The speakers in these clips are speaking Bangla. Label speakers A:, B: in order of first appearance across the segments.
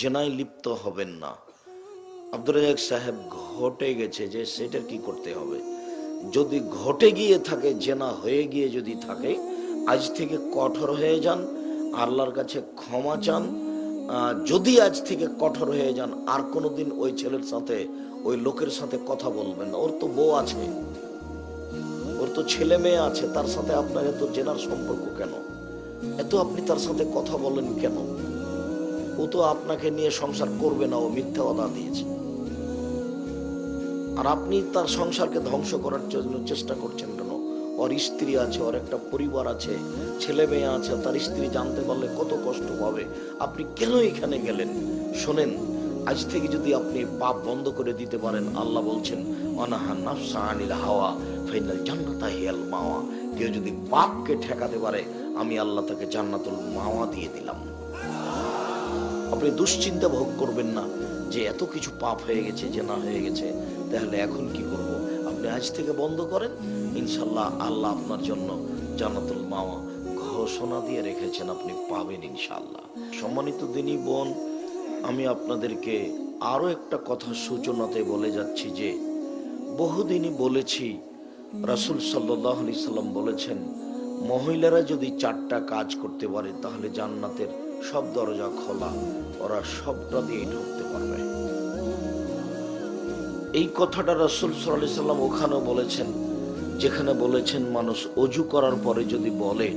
A: জেনায় লিপ্ত হবেন না। আব্দুর রাজাক সাহেব ঘটে গেছে যে সেটা কি করতে হবে? যদি ঘটে গিয়ে থাকে, জেনা হয়ে গিয়ে যদি থাকে, আজ থেকে কঠোর হয়ে যান, আল্লাহর কাছে ক্ষমা চান। যদি আজ থেকে কঠোর হয়ে যান, আর কোনোদিন ওই ছেলের সাথে, ওই লোকের সাথে কথা বলবেন না। ওর তো বউ আছে। ওর তো ছেলে মেয়ে আছে, তার সাথে আপনার এত জেনার সম্পর্ক কেন? এত আপনি তার সাথে কথা বলেন কেন? ও তো আপনাকে নিয়ে সংসার করবে না, ও মিথ্যা কথা দিয়েছে। আর আপনি তার সংসারকে ধ্বংস করার জন্য চেষ্টা করছেন কেন? ওর স্ত্রী আছে, ওর একটা পরিবার আছে, ছেলে মেয়ে আছে, তার স্ত্রী জানতে পারলে কত কষ্ট পাবে। আপনি কেন এখানে গেলেন? শোনেন, আজ থেকে যদি আপনি পাপ বন্ধ করে দিতে পারেন, আল্লাহ বলছেন, অনাহা নাফসা আনিল হাওয়া, ফাইনাল জান্নাতা হিয়াল মাওয়া। কেউ যদি পাপকে ঠেকাতে পারে, আমি আল্লাহ তাকে জান্নাতুল মাওয়া দিয়ে দিলাম। আপনি দুশ্চিন্তা ভোগ করবেন না যে এত কিছু পাপ হয়ে গেছে, যে না হয়ে গেছে। তাহলে এখন কি করব? আপনি আজ থেকে বন্ধ করেন। ইনশাল্লাহ আল্লাহ আপনার জন্য জান্নাতুল মাওয়া ঘোষণা দিয়ে রেখেছেন, আপনি পাবেন ইনশাল্লাহ সম্মানিত দিনই বোন, আমি আপনাদেরকে আরও একটা কথা সূচনাতে বলে যাচ্ছি যে, বহুদিনই বলেছি, রাসুল সাল্লাহ আলি সাল্লাম বলেছেন, মহিলারা যদি চারটা কাজ করতে পারে, তাহলে জান্নাতের সব দরজা খোলা, ওরা সবটা দিয়ে ঢুকতে পারবে। এই কথাটা রাসুল সাল্লাহ সাল্লাম ওখানেও বলেছেন, যেখানে বলেছেন, মানুষ অজু করার পরে যদি বলে,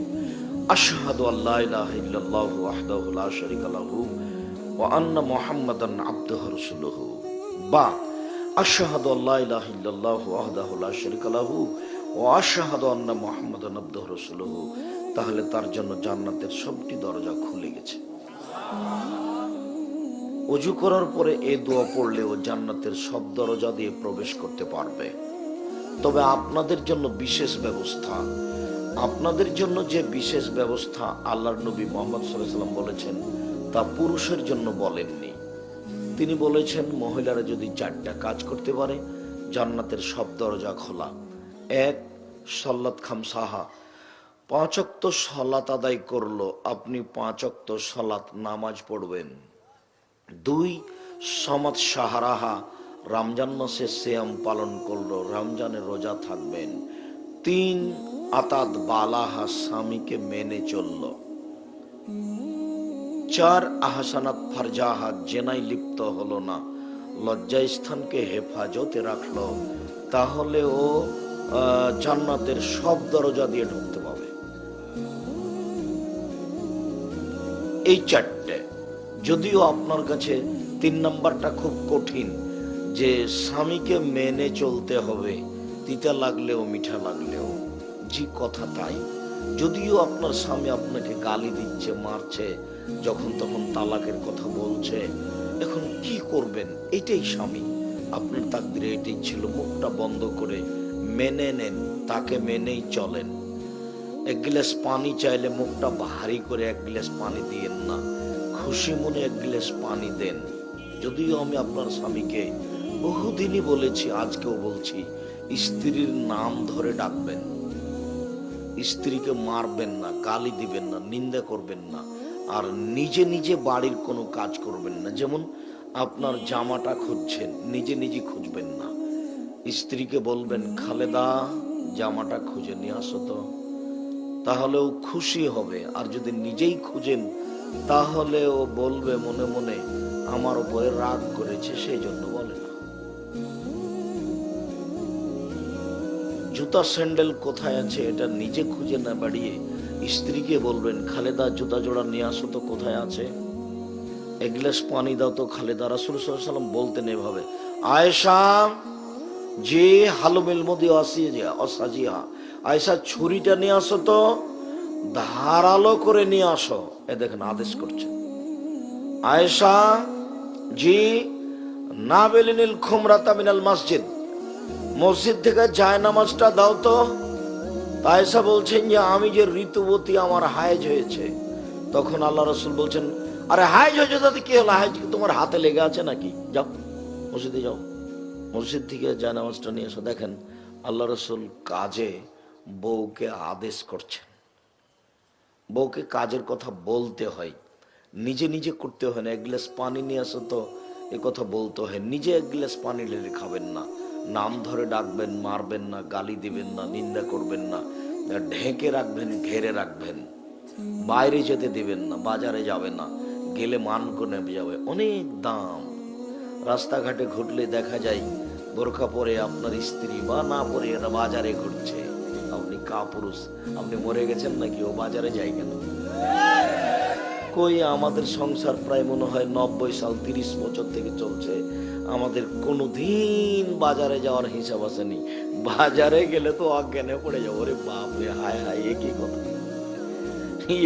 A: আশহাদু আল্লাহ ইলাহা ইল্লাল্লাহু ওয়াহদাহু লা শারীকা লাহু ওয়া আন্না মুহাম্মাদান আবদুহু রাসূলুহু, বা, আশহাদু আল্লাহ ইলাহা ইল্লাল্লাহু ওয়াহদাহু লা শারীকা লাহু ওয়া আশহাদু আন্না মুহাম্মাদান আবদুহু রাসূলুহু তাহলে তার জন্য জান্নাতের সবটি দরজা খুলে গেছে। অজু করার পরে এ দোয়া পড়লে ও জান্নাতের সব দরজা দিয়ে প্রবেশ করতে পারবে। তবে আপনাদের জন্য বিশেষ ব্যবস্থা, আপনাদের জন্য যে বিশেষ ব্যবস্থা আল্লাহর নবী মোহাম্মদ সাল্লাম বলেছেন, তা পুরুষের জন্য বলেননি। তিনি বলেছেন, মহিলারা যদি চারটা কাজ করতে পারে, জান্নাতের সব দরজা খোলা। এক, সল্লাত খাম সাহা পাঁচক্ত সলাত আদায় করল, আপনি পাঁচক্ত সলাত নামাজ পড়বেন। দুই সমাজ সাহারাহা রমজান মাসে শ্যাম পালন করল, রমজানে রোজা থাকবেন। তিন আতাদ বালাহা স্বামীকে মেনে চলল। চার, আহসানাত ফারজাহা জেনাই লিপ্ত হলো না লজ্জা স্থানকে হেফাজতে রাখল তাহলে ও জান্নাতের সব দরজা দিয়ে ঢুকতে পাবে এই চারটে। যদিও আপনার কাছে তিন নাম্বারটা খুব কঠিন, যে স্বামীকে মেনে চলতে হবে, তিতা লাগলেও, মিঠা লাগলেও। জি কথা তাই। যদিও আপনার স্বামী আপনাকে গালি দিচ্ছে, মারছে, যখন তখন তালাকের কথা বলছে, এখন কি করবেন? এটাই স্বামী। আপনার তাকদিরে এটাই ছিল, মুখটা বন্ধ করে মেনে নেন, তাকে মেনেই চলেন। এক গ্লাস পানি চাইলে মুখটা ভারী করে এক গ্লাস পানি দিয়েন না। খুশি মনে এক গ্লাস পানি দেন। যদিও আমি আপনার স্বামীকে বহুদিনই বলেছি, আজকেও বলছি, স্ত্রীর নাম ধরে ডাকবেন। স্ত্রীকে মারবেন না, গালি দিবেন না, নিন্দা করবেন না, আর নিজে নিজে বাড়ির কোনো কাজ করবেন না। যেমন আপনার জামাটা খুঁজছেন, নিজে নিজে খুঁজবেন না। স্ত্রীকে বলবেন, খালেদা, জামাটা খুঁজে নিয়ে আসো তো। তাহলে ও খুশি হবে। আর যদি নিজেই খুঁজেন তাহলে ও বলবে মনে মনে, আমার উপরে রাগ করেছে সেই জন্য বলে না। জুতা স্যান্ডেল কোথায় আছে এটা নিজে খুঁজে না বাড়িয়ে স্ত্রীকে বলবেন, খালেদা, জুতা জোড়া নিয়ে আসো তো, কোথায় আছে? এক গ্লাস পানি দাও তো, খালেদা। রাসুল সাল্লাম বলতেন এভাবে, আয়েশা, যে হালুমিল মদি অসাজিয়া আয়েশা ছুরিটা নিয়ে আসো তো, ধারালো করে নিয়ে আসো। এ দেখেন, আদেশ করছে। আয়েশা জি না বেলিনিল খুমরা তামিনাল মসজিদ। মসজিদ থেকে যায় নামাজটা দাও তো। তাইসা বলছেন যে, আমি যে ঋতুবতী আমার হায়েজ হয়েছে, তখন আল্লাহ রসুল বলছেন, আরে হায়জ হয়েছে তাতে কি হলো? হায়েজ তোমার হাতে লেগে আছে নাকি? যাও, মসজিদে যাও। মসজিদ থেকে যায় নামাজটা নিয়ে এসো। দেখেন, আল্লাহ রসুল কাজে বউকে আদেশ করছেন। বউকে কাজের কথা বলতে হয়। নিজে নিজে করতে হয় না। এক গ্লাস পানি নিয়ে আসো তো এ কথা বলতে হয়। নিজে এক গ্লাস পানি ঢেলে খাবেন না। নাম ধরে ডাকবেন, মারবেন না, গালি দিবেন না, নিন্দা করবেন না। ঢেকে রাখবেন, ঘেরে রাখবেন। বাইরে যেতে দিবেন না, বাজারে যাবে না। গেলে মান করে যাবে। অনেক দাম। রাস্তাঘাটে ঘুরলে দেখা যায়, বোরখা পরে আপনার স্ত্রী বা না পরে বাজারে ঘুরছে। কাপুরুষ। আপনি মরে গেছেন নাকি? ও বাজারে যায় কেন? কই আমাদের সংসার প্রায় মনে হয় নব্বই সাল, তিরিশ বছর থেকে চলছে। আমাদের কোনো দিন বাজারে যাওয়ার হিসাব আসেনি। বাজারে গেলে তো অজ্ঞানে পড়ে যাব। রে বাপরে হায় হায়, এ কি কথা?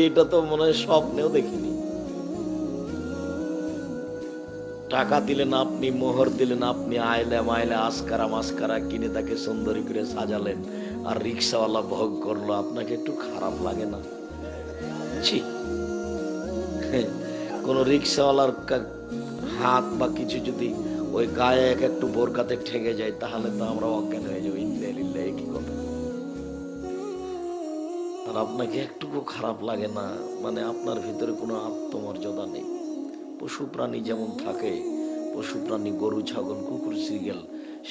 A: এটা তো মনে হয় স্বপ্নেও দেখিনি। টাকা দিলেন আপনি, মোহর দিলেন আপনি আইলে মাইলে আসকারা মাস্কারা কিনে তাকে সুন্দরী করে সাজালেন। আর রিক্সাওয়ালা ভোগ করল, আপনাকে একটু খারাপ লাগে না? ছি। কোন রিক্সাওয়ালার হাত বা কিছু যদি ওই গায়ে এক একটু বোরকাতে ঠেকে যায়, তাহলে তো আমরা অজ্ঞান হয়ে যাব। ইন্দালিল্লাহ কি কথা? আর আপনাকে একটুকু খারাপ লাগে না? মানে আপনার ভিতরে কোনো আত্মমর্যাদা নেই। পশু প্রাণী যেমন থাকে, পশু প্রাণী, গরু, ছাগল, কুকুর, সিগেল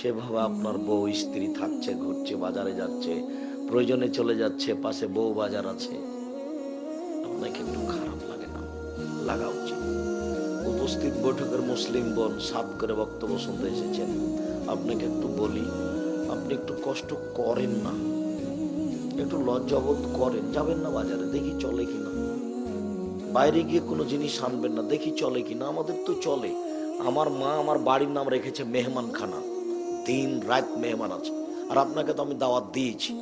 A: সেভাবে আপনার বউ, স্ত্রী থাকছে, ঘুরছে, বাজারে যাচ্ছে, প্রয়োজনে চলে যাচ্ছে, পাশে বউ বাজার আছে। আপনাকে একটু খারাপ লাগে না? লাগা উচিত। উপস্থিত বৈঠকের মুসলিম বোন সাত করে বক্তব্য শুনতে এসেছেন। আপনাকে একটু বলি, আপনি একটু কষ্ট করেন না। একটু লজ্জাবোধ করেন। যাবেন না বাজারে, দেখি চলে কিনা। বাইরে গিয়ে কোনো জিনিস আনবেন না, দেখি চলে কিনা। আমাদের তো চলে। আমার মা আমার বাড়ির নাম রেখেছে মেহমান খানা দিন রাত মেহমান আছে। আর আপনাকে তো আমি দাওয়াত দিয়েছি।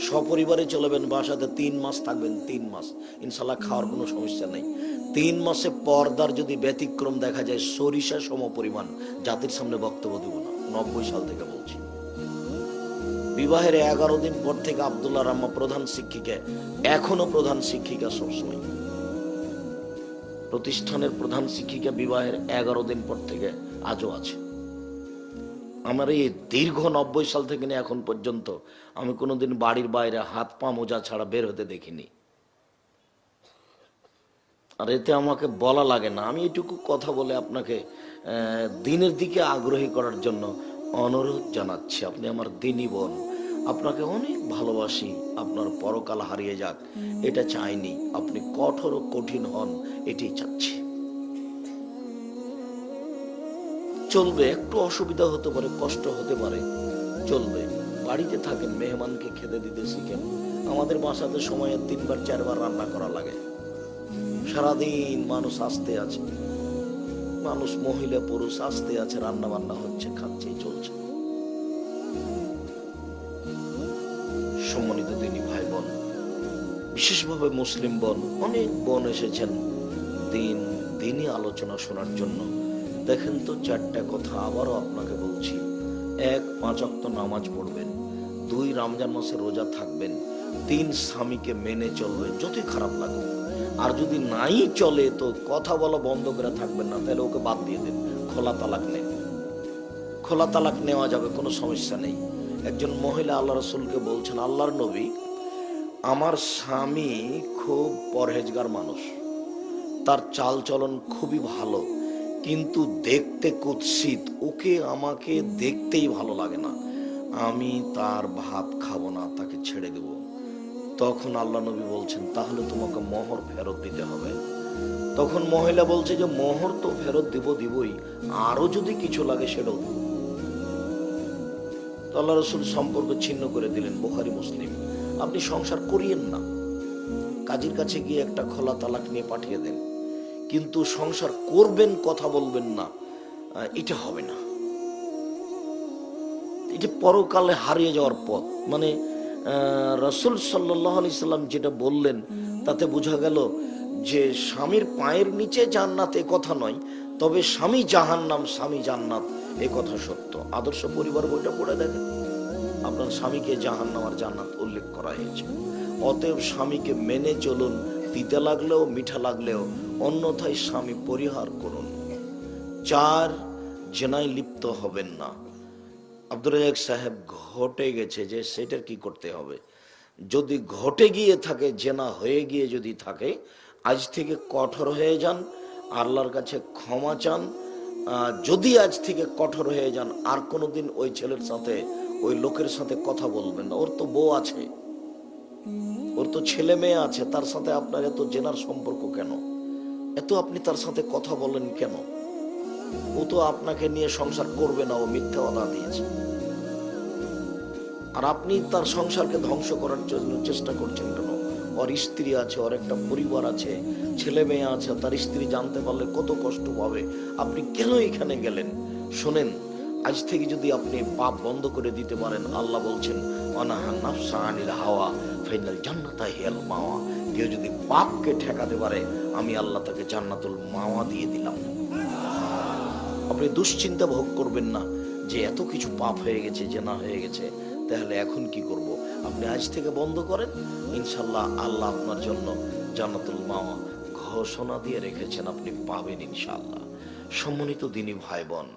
A: সপরিবারে চলবেন, বাসাতে তিন মাস থাকবেন, তিন মাস। ইনশাল্লাহ খাওয়ার কোনো সমস্যা নেই। তিন মাসে পর্দার যদি ব্যতিক্রম দেখা যায়, সরিষা সম পরিমাণ, জাতির সামনে বক্তব্য দেব না। নব্বই সাল থেকে বলছি। বিবাহের এগারো দিন পর থেকে আবদুল্লাহ রাম্মা প্রধান শিক্ষিকা, এখনও প্রধান শিক্ষিকা সবসময়। প্রতিষ্ঠানের প্রধান শিক্ষিকা বিবাহের এগারো দিন পর থেকে আজও আছে। আমার এই দীর্ঘ নব্বই সাল থেকে নিয়ে এখন পর্যন্ত আমি কোনোদিন বাড়ির বাইরে হাত পা মোজা ছাড়া বের হতে দেখিনি। আর এতে আমাকে বলা লাগে না। আমি এটুকু কথা বলে আপনাকে দিনের দিকে আগ্রহী করার জন্য অনুরোধ জানাচ্ছি। আপনি আমার দিনই বোন। আপনাকে অনেক ভালোবাসি। আপনার পরকাল হারিয়ে যাক। এটা চাইনি। আপনি কঠোর ও কঠিন হন। এটি চাচ্ছি। চলবে, একটু অসুবিধা হতে পারে, কষ্ট হতে পারে, চলবে। বাড়িতে থাকেন মেহমানকে খেতে দিতে শিখেন। আমাদের বাসাতে সময়ে তিনবার, চারবার রান্না করা লাগে। সারাদিন মানুষ আসতে আছে। মানুষ, মহিলা, পুরুষ আসতে আছে রান্না বান্না হচ্ছে, খাচ্ছে, চলছে। সম্মানিত তিনি ভাই বোন, বিশেষভাবে মুসলিম বোন, অনেক বোন এসেছেন দিন, দিনই আলোচনা শোনার জন্য। দেখেন তো চারটা কথা আবারও আপনাকে বলছি। এক, পাঁচ অক্ত নামাজ পড়বেন। দুই, রমজান মাসে রোজা থাকবেন। তিন, স্বামীকে মেনে চলবেন যতই খারাপ লাগুক। আর যদি নাই চলে, তো কথা বলা বন্ধ করে থাকবেন না। তাহলে ওকে বাদ দিয়ে দেন। খোলা তালাক নেন। খোলা তালাক নেওয়া যাবে, কোনো সমস্যা নেই। একজন মহিলা আল্লাহ রসুলকে বলছেন, আল্লাহর নবী, আমার স্বামী খুব পরহেজগার মানুষ। তার চাল চলন খুবই ভালো। কিন্তু দেখতে কুৎসিত। ওকে আমাকে দেখতেই ভালো লাগে না। আমি তার ভাত খাব না, তাকে ছেড়ে দেব। তখন আল্লাহ নবী বলছেন, তাহলে তোমাকে মোহর ফেরত দিতে হবে। তখন মহিলা বলছে যে, মোহর তো ফেরত দিব দিবই আরও যদি কিছু লাগে সেটাও দেব। আল্লাহ রসুল সম্পর্ক ছিন্ন করে দিলেন, বোখারি, মুসলিম। আপনি সংসার করিয়েন না। কাজের কাছে গিয়ে একটা খোলা তালাক নিয়ে পাঠিয়ে দেন। কিন্তু সংসার করবেন, কথা বলবেন না এটা হবে না। এটা পরকালে হারিয়ে যাওয়ার পথ। মানে রসুল সাল্লাহ সাল্লাম যেটা বললেন, তাতে বোঝা গেল যে স্বামীর পায়ের নিচে জান্নাত এ কথা নয়, তবে স্বামী জাহান্নাম, স্বামী জান্নাত এ কথা সত্য। আদর্শ পরিবার বইটা পড়ে দেখেন। আপনার স্বামীকে জাহান্নাম আর জান্নাত উল্লেখ করা হয়েছে। অতএব স্বামীকে মেনে চলুন, তিতে লাগলেও, মিঠা লাগলেও অন্যথায় স্বামী পরিহার করুন। চার, জেনায় লিপ্ত হবেন না। আব্দুল রাজাক সাহেব ঘটে গেছে যে সেটার কি করতে হবে? যদি ঘটে গিয়ে থাকে, জেনা হয়ে গিয়ে যদি থাকে, আজ থেকে কঠোর হয়ে যান, আল্লাহর কাছে ক্ষমা চান। যদি আজ থেকে কঠোর হয়ে যান, আর কোনোদিন ওই ছেলের সাথে, ওই লোকের সাথে কথা বলবেন না। ওর তো বউ আছে। ওর তো ছেলে মেয়ে আছে। তার সাথে আপনার এত জেনার সম্পর্ক কেন? এত আপনি তার সাথে কথা বলেন কেন? ও তো আপনাকে নিয়ে সংসার করবে না, ও মিথ্যা কথা দিয়েছে। আর আপনি তার সংসারকে ধ্বংস করার জন্য চেষ্টা করছেন কেন? ওর স্ত্রী আছে, ওর একটা পরিবার আছে, ছেলে মেয়ে আছে, তার স্ত্রী জানতে পারলে কত কষ্ট পাবে। আপনি কেন এখানে গেলেন? শোনেন, আজ থেকে যদি আপনি পাপ বন্ধ করে দিতে পারেন, আল্লাহ বলছেন অনাহা নাফসা আনিল হাওয়া, ফাইনাল জান্নাতা হিয়াল মাওয়া। কেউ যদি পাপকে ঠেকাতে পারে, আমি আল্লাহ তাকে জান্নাতুল মাওয়া দিয়ে দিলাম। আপনি দুশ্চিন্তা ভোগ করবেন না যে এত কিছু পাপ হয়ে গেছে, জেনা হয়ে গেছে। তাহলে এখন কি করব? আপনি আজ থেকে বন্ধ করেন। ইনশাল্লাহ আল্লাহ আপনার জন্য জান্নাতুল মাওয়া ঘোষণা দিয়ে রেখেছেন। আপনি পাবেন ইনশাল্লাহ সম্মানিত দিনী ভাই বোন